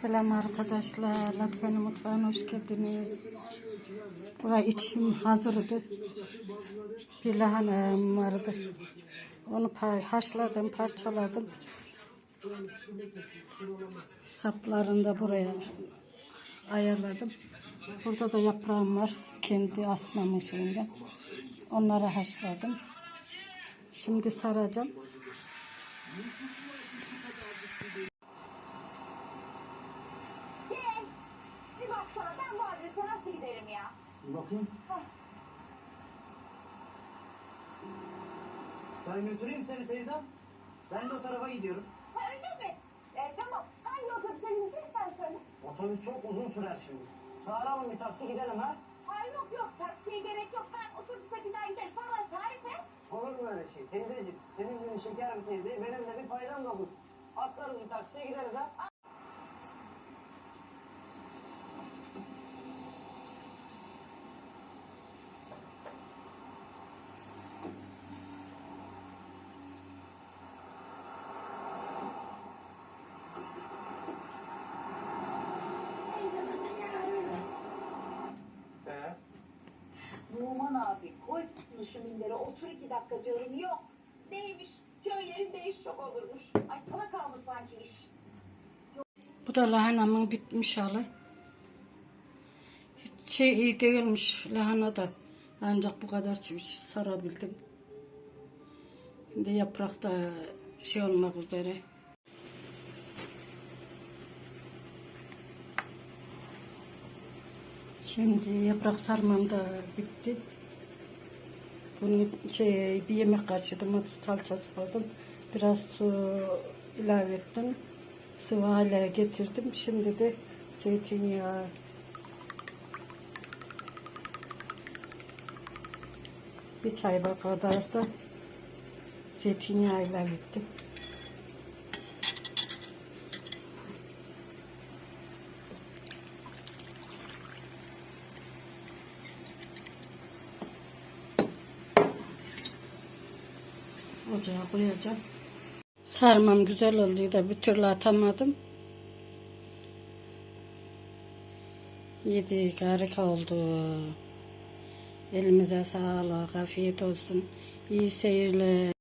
Selam arkadaşlar. Latfe'nin mutfağına hoş geldiniz. Buraya içim hazırdı. Bir lahanam vardı. Onu haşladım, parçaladım. Saplarını da buraya ayarladım. Burada da yaprağım var. Kendi asmamın şeyinden. Onları haşladım. Şimdi saracağım. Genç, bir baksana ben bu adrese nasıl giderim ya? Bakayım. Ben götüreyim seni teyzem. Ben de o tarafa gidiyorum. Ha öyle mi? E, tamam, hangi otobüse bineceksen söyle. Otobüs çok uzun sürer şimdi. Çağıralım bir taksi gidelim ha. Ay yok yok, taksiye gerek yok. Ben otobüse biner giderim. Sana tarif et. Olur mu öyle şey? Teyzeciğim senin gibi şeker bir teyze benim de bir faydam da olur. Atlarız bir taksiye gideriz ha. Numan abi, koy şu mindere, otur iki dakika diyorum. Yok. Neymiş? Köy yerinde iş çok olurmuş. Ay sana kalmış sanki iş. Bu da lahanamın bitmiş hali. Hiç şey iyi değilmiş lahana da. Ancak bu kadar sarabildim. Şimdi yaprak da şey olmak üzere. Şimdi yaprak sarmam da bitti. Bunu şey, bir yemek kaşığı domates salçası koydum. Biraz su ilave ettim. Sıvı hale getirdim. Şimdi de zeytinyağı bir çay bardağı kadar da zeytinyağı ilave ettim. Ocağa koyacağım. Sarmam güzel oldu da bir türlü atamadım. Yedik harika oldu. Elimize sağlık, afiyet olsun. İyi seyirler.